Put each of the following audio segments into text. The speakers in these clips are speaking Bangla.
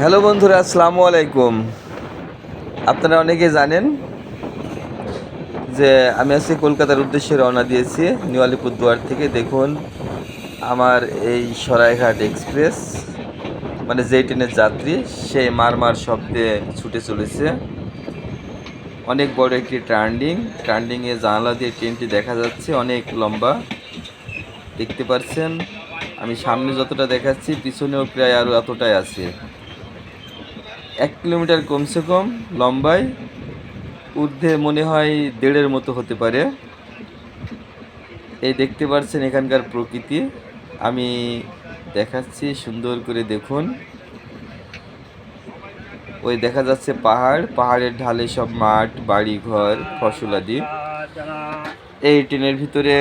হ্যালো বন্ধুরা, আসসালামু আলাইকুম। আপনারা অনেকে জানেন যে আমি আজকে কলকাতার উদ্দেশ্যে রওনা দিয়েছি নিউ আলিপুরদুয়ার থেকে। দেখুন, আমার এই সরাইঘাট এক্সপ্রেস মানে যেই ট্রেনের যাত্রী সেই মার মার শব্দে ছুটে চলেছে। অনেক বড় একটি টার্নিং টার্নিংয়ে জানালা দিয়ে ট্রেনটি দেখা যাচ্ছে, অনেক লম্বা। দেখতে পাচ্ছেন, আমি সামনে যতটা দেখাচ্ছি, পিছনেও প্রায় আরও এতটাই আছে। এক কিলোমিটার কমসে কম লম্বায়, ঊর্ধ্বে মনে হয় দেড়ের মতো হতে পারে। এই দেখতে পাচ্ছেন এখানকার প্রকৃতি। আমি দেখাচ্ছি, সুন্দর করে দেখুন। ওই দেখা যাচ্ছে পাহাড়, পাহাড়ের ঢালে সব মাঠ বাড়ি ঘর ফসলাদি এই ট্রেনের ভিতরে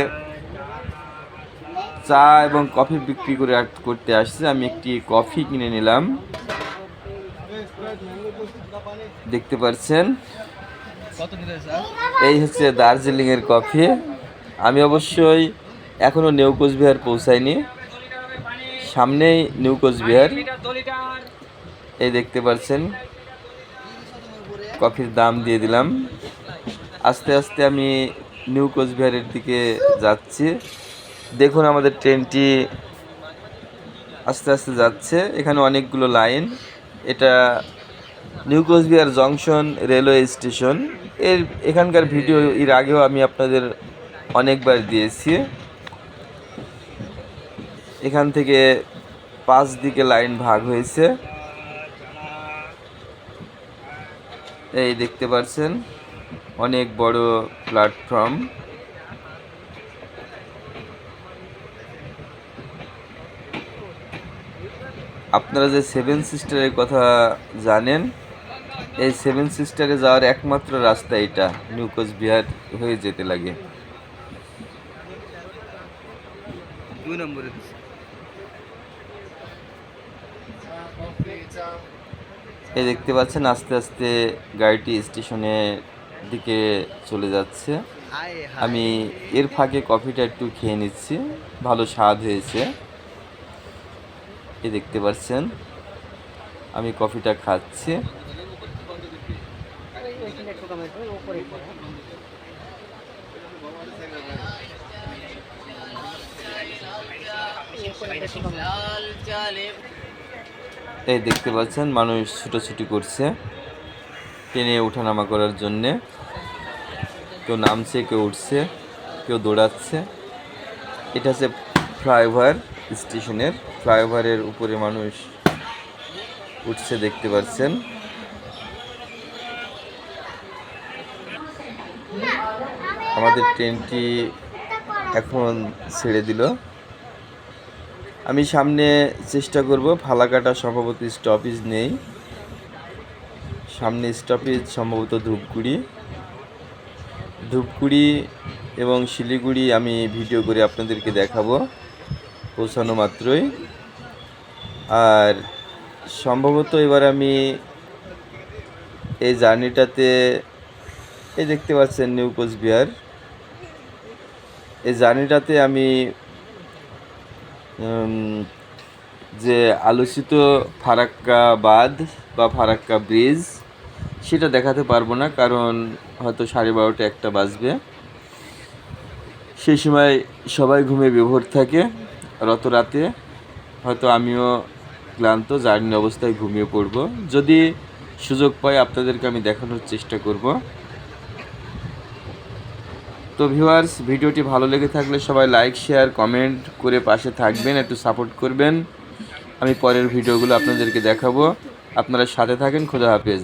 চা এবং কফি বিক্রি করে করতে আসছে। আমি একটি কফি কিনে নিলাম। দেখতে পাচ্ছেন এই হচ্ছে দার্জিলিং এর কফি। আমি অবশ্যই এখনও নিউ কোচবিহার পৌঁছাইনি। সামনেই নিউ কোচবিহার। এই দেখতে পাচ্ছেন কফির দাম দিয়ে দিলাম। আস্তে আস্তে আমি নিউ কোচবিহারের দিকে যাচ্ছি। দেখুন আমাদের ট্রেনটি আস্তে আস্তে যাচ্ছে। এখানে অনেকগুলো লাইন। এটা নিউ কোচবিহার জংশন রেলওয়ে স্টেশনের এখানকার ভিডিও এর আগেও আমি আপনাদের অনেকবার দিয়েছি। এখান থেকে পাঁচ দিকে লাইন ভাগ হয়েছে। এই দেখতে পাচ্ছেন, অনেক বড় প্ল্যাটফর্ম আপনারা যে সেভেন সিস্টারের কথা জানেন এই সেভেন সিস্টারে যাওয়ার একমাত্র রাস্তা এটা। নিউ কোচবিহার হয়ে যেতে লাগে। দুই নম্বরে এই দেখতে পাচ্ছেন আস্তে আস্তে গাড়িটি স্টেশনের দিকে চলে যাচ্ছে। আমি এর ফাঁকে কফিটা একটু খেয়ে নিচ্ছি। ভালো স্বাদ হয়েছে। এই দেখতে পাচ্ছেন আমি কফিটা খাচ্ছি। এই দেখতে পাচ্ছেন, মানুষ ছুটোছুটি করছে। ট্রেনে ওঠানামা করার জন্যে। কেউ নামছে, কেউ উঠছে, কেউ দৌড়াচ্ছে। এটা হচ্ছে ফ্লাইওভার স্টেশনের। ফ্লাইওভারের উপরে মানুষ উঠছে দেখতে পাচ্ছেন। আমাদের ট্রেনটি এখন ছেড়ে দিল। আমি সামনে চেষ্টা করব, ফালাকাটা সম্ভবত স্টপেজ নেই। সামনে স্টপেজ সম্ভবত ধূপগুড়ি। ধূপগুড়ি এবং শিলিগুড়ি আমি ভিডিও করে আপনাদেরকে দেখাবো, পৌঁছানো মাত্রই। আর সম্ভবত এবার আমি এই জার্নিটাতে, এই দেখতে পাচ্ছেন নিউ কোচবিহার। এই জার্নিটাতে আমি যে আলোচিত ফারাক্কা বাঁধ বা ফারাক্কা ব্রিজ সেটা দেখাতে পারব না, কারণ হয়তো সাড়ে বারোটা একটা বাজবে। সেই সময় সবাই ঘুমে বিভোর থাকে রত রাতে হয়তো আমিও ক্লান্ত জার্নি অবস্থায় ঘুমিয়ে পড়ব। যদি সুযোগ পাই, আপনাদেরকে আমি দেখানোর চেষ্টা করব। তো ভিউয়ার্স, ভিডিওটি ভালো লেগে থাকলে সবাই লাইক, শেয়ার, কমেন্ট করে পাশে থাকবেন, একটু সাপোর্ট করবেন। আমি পরের ভিডিওগুলো আপনাদেরকে দেখাবো। আপনারা সাথে থাকেন, খোদা হাফেজ।